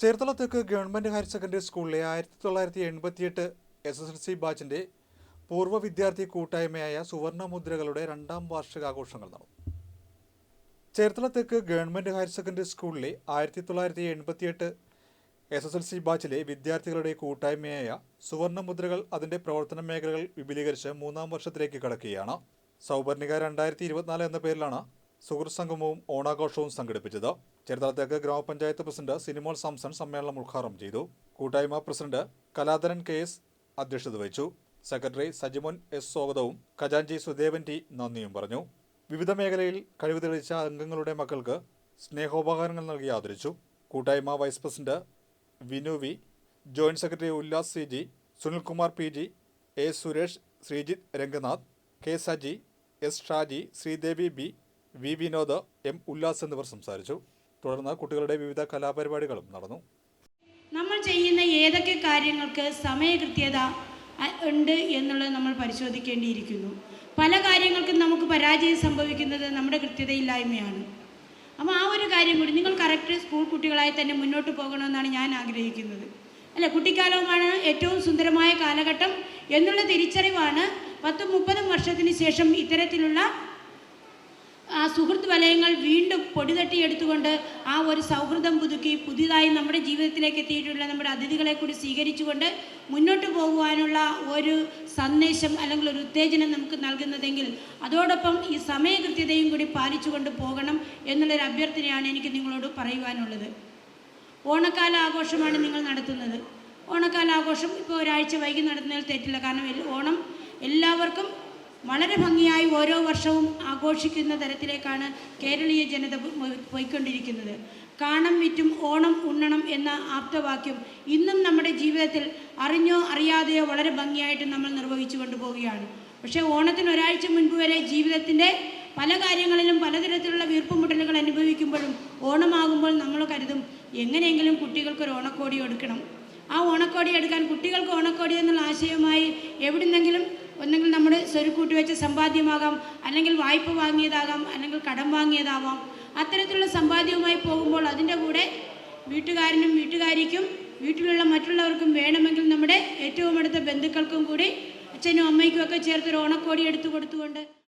ചേർത്തല തെക്ക് government higher secondary സ്കൂളിലെ ആയിരത്തി തൊള്ളായിരത്തി എൺപത്തിയെട്ട് എസ് എസ് എൽ സി ബാച്ചിന്റെ പൂർവ വിദ്യാർത്ഥി കൂട്ടായ്മയായ സുവർണ മുദ്രകളുടെ രണ്ടാം വാർഷികാഘോഷങ്ങൾ നടന്നു. ചേർത്തല തെക്ക് ഗവൺമെന്റ് ഹയർ സെക്കൻഡറി സ്കൂളിലെ ആയിരത്തി തൊള്ളായിരത്തി എൺപത്തിയെട്ട് എസ് എസ് എൽ സി ബാച്ചിലെ വിദ്യാർത്ഥികളുടെ കൂട്ടായ്മയായ സുവർണ മുദ്രകൾ അതിന്റെ പ്രവർത്തന മേഖലകൾ വിപുലീകരിച്ച് മൂന്നാം വർഷത്തിലേക്ക് കടക്കുകയാണ്. സൗപർണിക രണ്ടായിരത്തി ഇരുപത്തിനാല് എന്ന പേരിലാണ് സുഹൃത്ത് സംഗമവും ഓണാഘോഷവും സംഘടിപ്പിച്ചത് ചേർത്തല തെക്ക് ഗ്രാമപഞ്ചായത്ത് പ്രസിഡന്റ് സിനിമോൾ സാംസൺ സമ്മേളനം ഉദ്ഘാടനം ചെയ്തു. കൂട്ടായ്മ പ്രസിഡന്റ് കലാധരൻ കെ എസ് അധ്യക്ഷത വഹിച്ചു. സെക്രട്ടറി സജിമോൻ എസ് സ്വാഗതവും ഖജാൻജി സുദേവൻ ടി നന്ദിയും പറഞ്ഞു. വിവിധ മേഖലയിൽ കഴിവ് തെളിയിച്ച അംഗങ്ങളുടെ മക്കൾക്ക് സ്നേഹോപഹാരങ്ങൾ നൽകി ആദരിച്ചു. കൂട്ടായ്മ vice president Vinu V joint secretary Ullas C G Sunilkumar P G A Suresh Sreejith Ranganath K Saji S Shaji Sreedevi B V Vinod M Ullas എന്നിവർ സംസാരിച്ചു. തുടർന്ന് കുട്ടികളുടെ വിവിധ കലാപരിപാടികളും നടന്നു. നമ്മൾ ചെയ്യുന്ന ഏതൊക്കെ കാര്യങ്ങൾക്ക് സമയകൃത്യത ഉണ്ട് എന്നുള്ളത് നമ്മൾ പരിശോധിക്കേണ്ടിയിരിക്കുന്നു. പല കാര്യങ്ങൾക്കും നമുക്ക് പരാജയം സംഭവിക്കുന്നത് നമ്മുടെ കൃത്യതയില്ലായ്മയാണ്. അപ്പോൾ ആ ഒരു കാര്യം കൂടി നിങ്ങൾ കറക്റ്റ് സ്കൂൾ കുട്ടികളായി തന്നെ മുന്നോട്ട് പോകണമെന്നാണ് ഞാൻ ആഗ്രഹിക്കുന്നത്. അല്ല കുട്ടിക്കാലവുമാണ് ഏറ്റവും സുന്ദരമായ കാലഘട്ടം എന്നുള്ള തിരിച്ചറിവാണ് പത്തും മുപ്പതും വർഷത്തിന് ശേഷം ഇത്തരത്തിലുള്ള സുഹൃത്ത് വലയങ്ങൾ വീണ്ടും പൊടിതട്ടിയെടുത്തുകൊണ്ട് ആ ഒരു സൗഹൃദം പുതുക്കി പുതിയതായി നമ്മുടെ ജീവിതത്തിലേക്ക് എത്തിയിട്ടുള്ള നമ്മുടെ അതിഥികളെ കൂടി സ്വീകരിച്ചുകൊണ്ട് മുന്നോട്ട് പോകുവാനുള്ള ഒരു സന്ദേശം അല്ലെങ്കിൽ ഒരു ഉത്തേജനം നമുക്ക് നൽകുന്നതെങ്കിൽ അതോടൊപ്പം ഈ സമയകൃത്യതയും കൂടി പാലിച്ചുകൊണ്ട് പോകണം എന്നുള്ളൊരു അഭ്യർത്ഥനയാണ് എനിക്ക് നിങ്ങളോട് പറയുവാനുള്ളത്. ഓണക്കാല ആഘോഷമാണ് നിങ്ങൾ നടത്തുന്നത്. ഓണക്കാല ആഘോഷം ഇപ്പോൾ ഒരാഴ്ച വൈകി നടത്തുന്നതിൽ തെറ്റില്ല. കാരണം ഓണം എല്ലാവർക്കും വളരെ ഭംഗിയായി ഓരോ വർഷവും ആഘോഷിക്കുന്ന തരത്തിലേക്കാണ് കേരളീയ ജനത പോയിക്കൊണ്ടിരിക്കുന്നത്. കാണം വിറ്റും ഓണം ഉണ്ണണം എന്ന ആപ്തവാക്യം ഇന്നും നമ്മുടെ ജീവിതത്തിൽ അറിഞ്ഞോ അറിയാതെയോ വളരെ ഭംഗിയായിട്ട് നമ്മൾ നിർവഹിച്ചു കൊണ്ടുപോവുകയാണ് പക്ഷേ ഓണത്തിന് ഒരാഴ്ച മുൻപ് വരെ ജീവിതത്തിന്റെ പല കാര്യങ്ങളിലും പലതരത്തിലുള്ള വീർപ്പുമുട്ടലുകൾ അനുഭവിക്കുമ്പോഴും ഓണമാകുമ്പോൾ നമ്മൾ കരുതും എങ്ങനെയെങ്കിലും കുട്ടികൾക്ക് ഒരു ഓണക്കോടി എടുക്കണം ആ ഓണക്കോടി എടുക്കാൻ കുട്ടികൾക്ക് ഓണക്കോടി എന്നുള്ള ആശയവുമായി എവിടുന്നെങ്കിലും ഒന്നെങ്കിൽ നമ്മൾ സ്വരുക്കൂട്ടി വെച്ച സമ്പാദ്യമാകാം അല്ലെങ്കിൽ വായ്പ വാങ്ങിയതാകാം അല്ലെങ്കിൽ കടം വാങ്ങിയതാവാം. അത്തരത്തിലുള്ള സമ്പാദ്യവുമായി പോകുമ്പോൾ അതിന്റെ കൂടെ വീട്ടുകാരനും വീട്ടുകാരിക്കും വീട്ടിലുള്ള മറ്റുള്ളവർക്കും വേണമെങ്കിൽ നമ്മുടെ ഏറ്റവും അടുത്ത ബന്ധുക്കൾക്കും കൂടി അച്ഛനും അമ്മയ്ക്കും ഒക്കെ ചേർത്ത് ഒരു ഓണക്കോടി എടുത്തു കൊടുത്തുകൊണ്ട്